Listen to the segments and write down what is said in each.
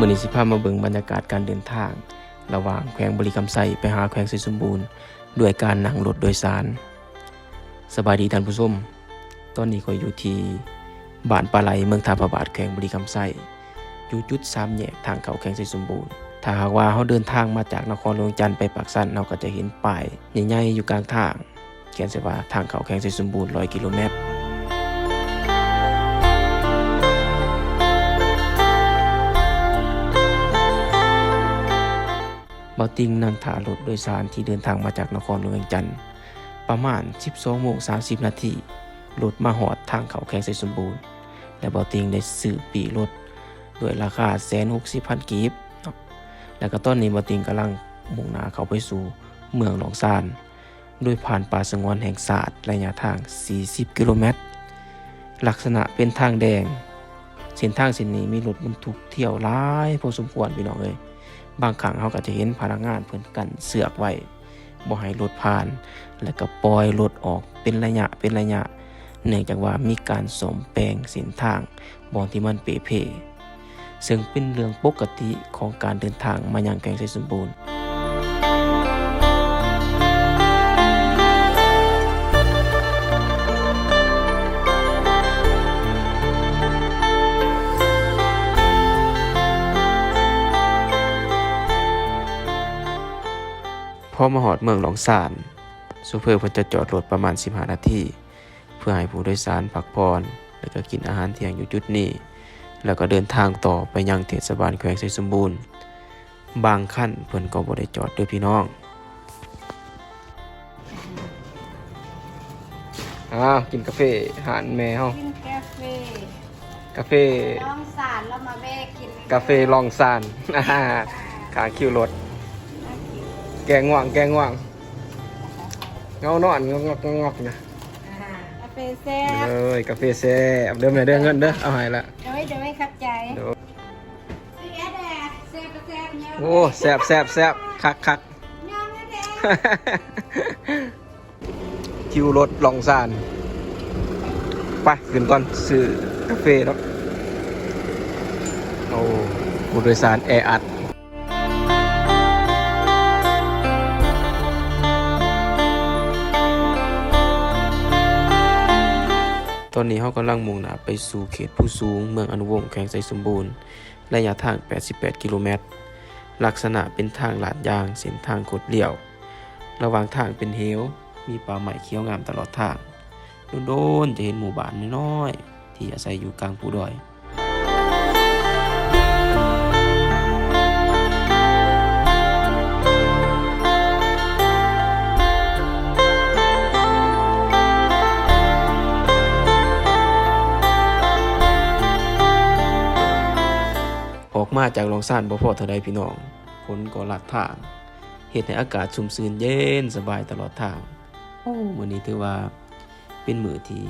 มื่อนี้สิพามาเบิ่งบรรยากาศการเดินทาง ระหว่างแขวงบริคำไซไปหาแขวงไซสมบูรณ์ ด้วยการนั่งรถโดยสาร สบายดีท่านผู้ชมตอนนี้ก็อยู่ที่บ้านปลาไหลเมืองทาพระบาทแขวงบริคำไซอยู่จุดสามแยกทางเขาแขวงไซสมบูรณ์ ถ้าหากว่าเขาเดินทางมาจากนครหลวงจันทร์ไปปากสันเราก็จะเห็นป้ายใหญ่ๆอยู่กลางทาง เขียนเสียว่าทางเขาแขวงไซสมบูรณ์100กิโลเมตร ติงนั่งถ่ารถโดยสารที่เดินทางมาจากนครหลวงจันทร์ประมาณ 12โมง30 นาทีรถมาหอดทางเขาแข่งไซสมบูรณ์ และบอติงได้ซื้อปีรถด้วยราคาแสนหกสิบพันกีบแล้วก็ตอนนี้บอติงกำลังมุ่งหน้าเข้าไปสู่เมืองหนองซานโดยผ่านป่าสงวนแห่งศาสตร์ระยะทาง 40 กิโลเมตร ลักษณะเป็นทางแดง เส้นทางเส้นนี้มีรถบรรทุกเที่ยวหลายพอสมควรพี่น้องเอ้ยบางครั้งเขาก็จะเห็นพนักงานเพื่อนกันเสือกไว้บ่ให้รถผ่าน แล้วก็ปล่อยรถออกเป็นระยะเป็นระยะ เนื่องจากว่ามีการสมแปลงเส้นทางบอนที่มันเปเพซึ่งเป็นเรื่องปกติของการเดินทางมายังแกงไซสมบูรณ์ พอมาหอดเมืองหลองซานซูเปอร์เพิ่นจะจอดรถประมาณ 15 นาที เพื่อให้ผู้โดยสารพักผ่อนแล้วก็กินอาหารเที่ยงอยู่จุดนี้ แล้วก็เดินทางต่อไปยังเทศบาลแขวงไซสมบูรณ์ บางขั้นเพิ่นก็บ่ได้จอดด้วยพี่น้องอ้าวกินกาแฟหานแม่เฮากินกาแฟกาแฟลองสารแล้วมาแม่กินกาแฟลองซานอ่าขาคิวรถ แกงง่วงแกงง่วงเงานอนงอกงอกงอกนะกาแฟแซ่บเอ้ยกาแฟแซ่บเดิมเลยเด้อเงินเด้อเอาให้ละเดี๋ยวไม่เดี๋ยวไม่ขับใจเดี๋ยวเสียแดดแซ่บก็แซ่บเนี่ยโอ้แซ่บแซ่บแซ่บคักคักยอมนะแดดคิวรถลองซานไปขึ้นก่อนซื้อกาแฟแล้วโอ้ผู้โดยสารแออัด อนนี้เขากำลังมุ่งหน้าไปสู่เขตผู้สูงเมืองอนุวงศ์แขวงไซสมบูรณ์ ระยะทาง 88 กิโลเมตร ลักษณะเป็นทางลาดยาง เส้นทางคดเลี่ยว ระหว่างทางเป็นเหว มีป่าไม้เขียวงามตลอดทาง โดนๆจะเห็นหมู่บ้านน้อยๆที่อาศัยอยู่กลางภูดอย จากลองซ่านบ่พอเท่าใดพี่น้องฝนก็ลัดทางเฮ็ดให้อากาศชุ่มชื้นเย็นสบายตลอดทางโอ้มื้อนี้ถือว่าเป็นมื้อที่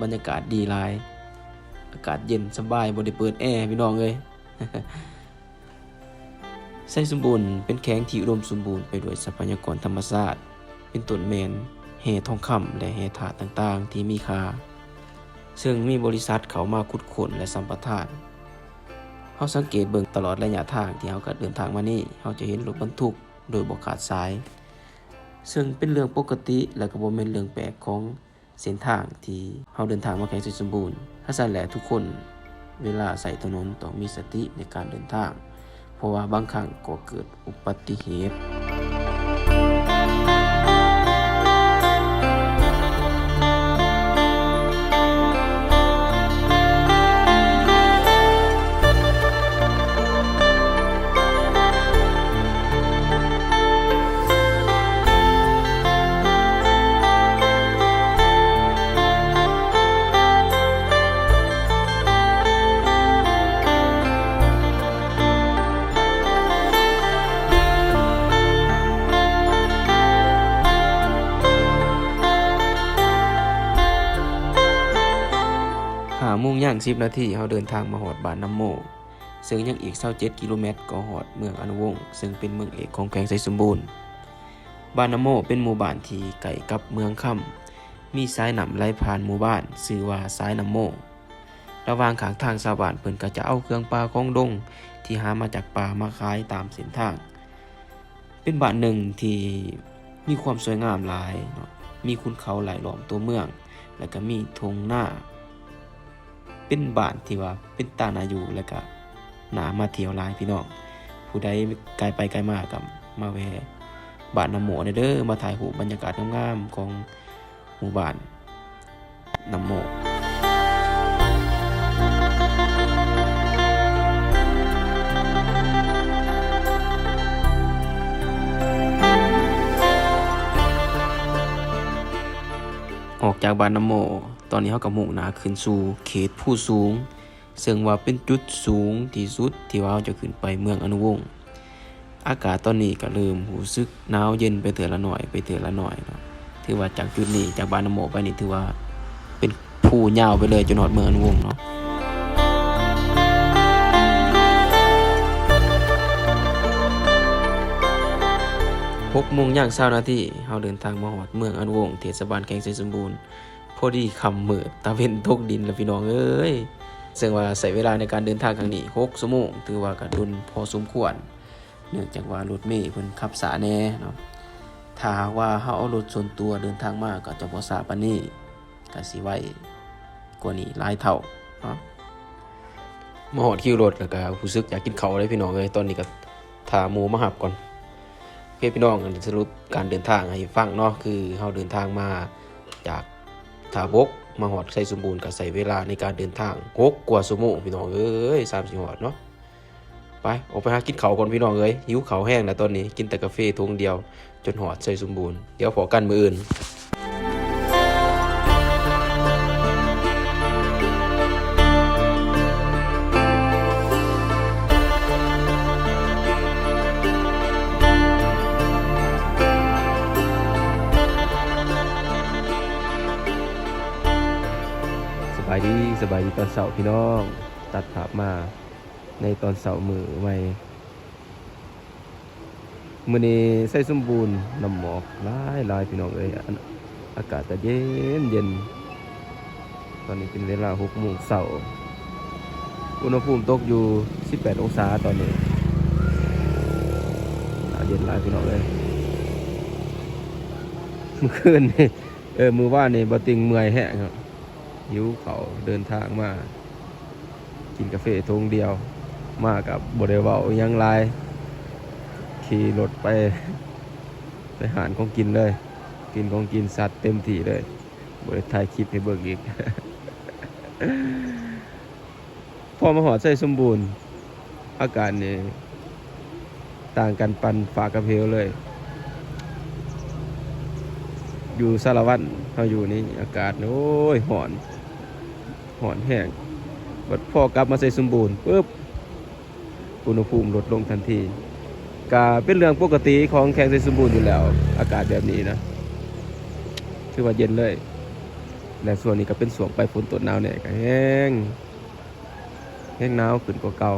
บรรยากาศดีหลาย อากาศเย็นสบายบ่ได้เปิดแอร์พี่น้องเอ้ยไส้สมบูรณ์เป็นแข้งที่อุดมสมบูรณ์ไปด้วยทรัพยากรธรรมชาติเป็นต้นแมนแห่ทองคำและแห่ถาต่างๆ ที่มีค่า ซึ่งมีบริษัทเขามาขุดค้นและสัมปทาน เขาสังเกตเบิ่งตลอดระยะทางที่เขาก็เดินทางมานี่เขาจะเห็นรถบรรทุกโดยบ่ขาดสาย ซึ่งเป็นเรื่องปกติและก็บ่แม่นเรื่องแปลกของเส้นทางที่เขาเดินทางมาแข่งสมบูรณ์ถ้าสั่นแหละทุกคนเวลาใส่ถนนต้องมีสติในการเดินทาง เพราะว่าบางครั้งก็เกิดอุบัติเหตุ 10 นาทีเขาเดินทางมาหอดบ้านน้ำโม ซึ่งยังอีก27กิโลเมตรก็หอดเมืองอนุวงศ์ซึ่งเป็นเมืองเอกของแขวงไซสมบูรณ์บ้านน้ำโมเป็นหมู่บ้านที่ไก่กับเมืองค่ำมีสายน้ำไหลผ่านหมู่บ้านชื่อว่าสายน้ำโม ระหว่างขางทางชาวบ้านเพิ่นก็จะเอาเครื่องปลาของดง ที่หามาจากป่ามาขายตามเส้นทาง เป็นบ้านหนึ่งที่มีความสวยงามหลายเนาะมีคุณเขาหลายล้อมตัวเมือง แล้วก็มีทงหน้า เป็นบ้านที่ว่าเป็นตานาอยู่แล้วก็หนามาเที่ยวลายพี่น้องผู้ใดไกลไปไกลมากับมาแวะบ้านน้ำหมูเด้อมาถ่ายรูปบรรยากาศงามๆของหมู่บ้านน้ำหมูออกจากบ้านน้ำโม ตอนนี้เขากับมุ่งหนาขึ้นสู่เขตผู้สูง ซึ่งว่าเป็นจุดสูงที่สุดที่ว่าเราจะขึ้นไปเมืองอนุวงศ์อากาศตอนนี้ก็เริ่มรู้สึกหนาวเย็นไปเถื่อละหน่อยไปเถื่อละหน่อยเนาะถือว่าจากจุดนี้จากบ้านนโมไปนี่ถือว่าเป็นผู้ยาวไปเลยจนหอดเมืองอนุวงศ์เนาะหกโมงย่างเช้านาทีเฮาเดินทางมาหอดเมืองอันวงศ์เทศบาลแกงไสสมบูรณ์ อดีคำมืดตาเว้นตกดินแล้วพี่น้องเอ้ยซึ่งว่าใช้เวลาในการเดินทางครั้งนี้6ชั่วโมงถือว่าก็ดุนพอสมควร เนื่องจากว่ารถเมล์เพิ่นขับสาแน่เนาะถ้าว่าเฮาเอารถส่วนตัวเดินทางมาก็จะบ่สาปานนี้ก็สิไว้กว่านี้หลายเท่าเนาะมาหอดคิวรถแล้วก็รู้สึกอยากกินข้าวเลยพี่น้องเอ้ยตอนนี้ก็ถาหมูมาหับก่อนโอเคพี่น้องสรุปการเดินทางให้ฟังเนาะคือเราเดินทางมาจาก ถ้าบกมาหอดใส่สมบูรณ์ก็ใส่เวลาในการเดินทางกกกว่าสมุพี่น้องเอ้ยสามสิหอดเนาะไปออกไปหากินเขาก่อนพี่น้องเอ้ยหิวเขาแห้งนะตอนนี้กินแต่กาแฟทงเดียว จนหอดใส่สมบูรณ์เดี๋ยวพอกันมืออื่น ตอนเสาร์พี่น้อง ตัดภาพมาในตอนเสาร์มือใหม่มือนี้ใส่สมบูรณ์นำหมอกหลายหลายพี่น้องเอ้ยอากาศจะเย็นเย็น ตอนนี้เป็นเวลาหกโมงเสาร์อุณหภูมิตกอยู่ 18 องศาตอนนี้หนาวเย็นหลายพี่น้องเอ้ยเมื่อคืนนี่เออมือว่านี่บติงเมื่อยแห้งครับ หิวเขาเดินทางมา กินกาแฟทงเดียว มากับบริวาหยังไรขี่รถไป ไปหารของกินเลย กินของกินสัตว์เต็มที่เลยบริถ่ายคลิปให้เบิกอีก พอมาหอดใส่สมบูรณ์ อาการนี่ต่างกันปันฝากกระเพลเลย อยู่สารวัตรเราอยู่นี่อากาศ โอ้ยหอน หอนแห้งบัดพอกลับมาใส่สมบูรณ์ปุ๊บอุณหภูมิลดลงทันทีกาเป็นเรื่องปกติของแข่งใส่สมบูรณ์อยู่แล้ว อากาศแบบนี้นะถือว่าเย็นเลย และส่วนนี้ก็เป็นส่วงไปฝนตกหนาวเนี่ยก็แห้งแห้งหนาวขึ้นกว่าเก่า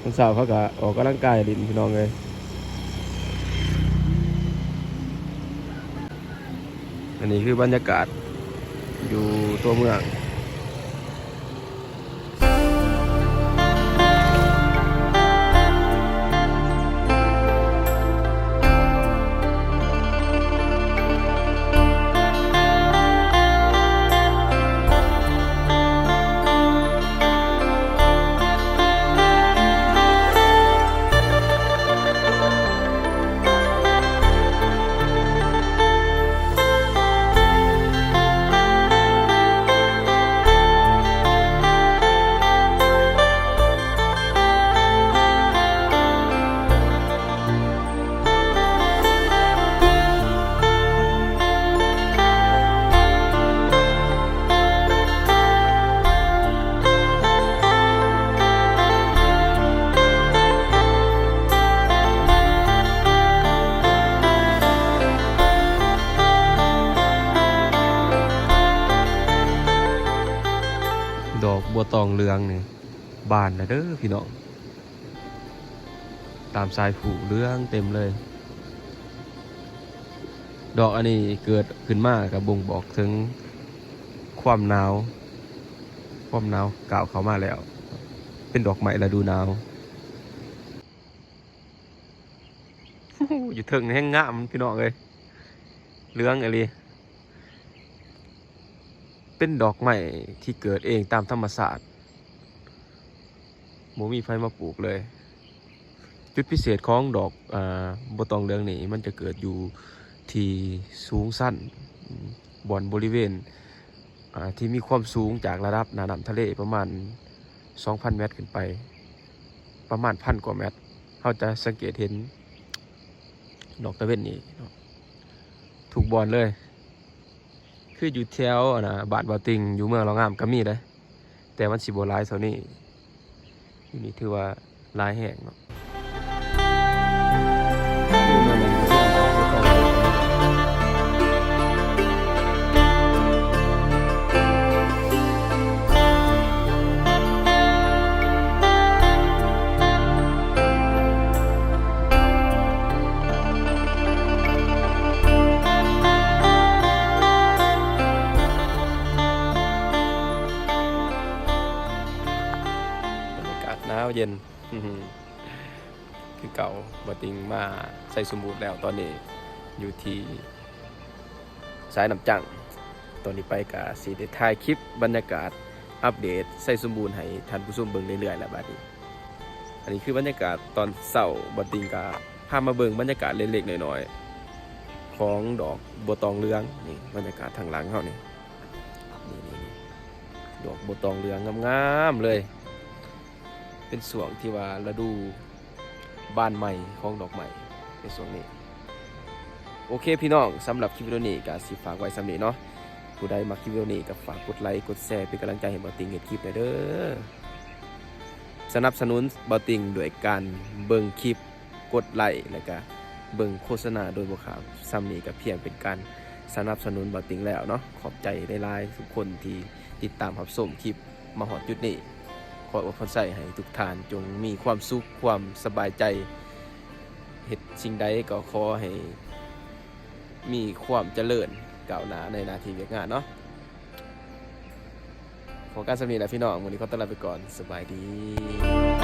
คนสาวเขาก็ออกกำลังกายลินพี่น้องเลยอันนี้คือบรรยากาศ อยู่ตัวเมือง บานนะเด้อพี่น้อง ตามสายผูเรื่องเต็มเลย ดอกอันนี้เกิดขึ้นมากับบ่งบอกถึงความหนาว ความหนาวกล่าวเขามาแล้ว เป็นดอกไม้ฤดูหนาวอยู่เทิงแห้งงามพี่น้องเลยเหลืองอะไรเป็นดอกไม้ที่เกิดเองตามธรรมศาสตร์ โมมีไฟมาปลูกเลย จุดพิเศษของดอกอ่าบตองเหลืองนี่มันจะเกิดอยู่ที่สูงสั้นบอนบริเวณอ่าที่มีความสูงจากระดับน้ำทะเลประมาณ 2,000 เมตรขึ้นไป ประมาณพันกว่าเมตรเราจะสังเกตเห็นดอกตะเวนนี่ถูกบอลเลย คืออยู่แถวอะนะบาทบาติงอยู่เมืองเรางามก็มีเลยแต่มันสิบหลายเท่านี้ อยู่นี่ถือว่าหลายแห่งเนาะ บาติงมาใส่สมบูรณ์แล้วตอนนี้อยู่ที่สายน้ำจังตอนนี้ไปกับสีได้ถ่ายคลิปบรรยากาศอัปเดตใส่สมบูรณ์ให้ท่านผู้ชมเบิ่งเรื่อยๆแหละบัดนี้อันนี้คือบรรยากาศตอนเศร้าบัดติงกาพามาเบิ่งบรรยากาศเล็กๆน้อยๆของดอกบัวตองเรืองนี่บรรยากาศทางหลังเขานี่นี่ดอกบัวตองเรืองงามๆเลย เป็นสวงที่ว่าฤดู บ้านใหม่ของดอกใหม่ในส่วงนี้ โอเคพี่น้องสำหรับคลิปวิดีโอนี้ก็สิฝากไว้สำนีเนาะผู้ใดมักคลิปวิดีโอนี้ก็ฝากกดไลค์กดแชร์เป็นกำลังใจให้บอติงเห็นคลิปหน่อยเด้อสนับสนุนบอติงด้วยการเบิ่งคลิปกดไลค์แล้วก็เบิ่งโฆษณาโดยบ่ขามซ้ำนี้ก็เพียงเป็นการสนับสนุนบอติงแล้วเนาะขอบใจหลายทุกคนที่ติดตามรับชมคลิปมาหอดจุดนี้ ขออวยพรใส่ให้ทุกท่านจงมีความสุขความสบายใจเหตุสิ่งใดก็ขอให้มีความเจริญก้าวหน้าในหนาทีเวียกงานเนาะขอการสำนีและพี่น้องวันนี้ขอต้อนรับไปก่อนสบายดี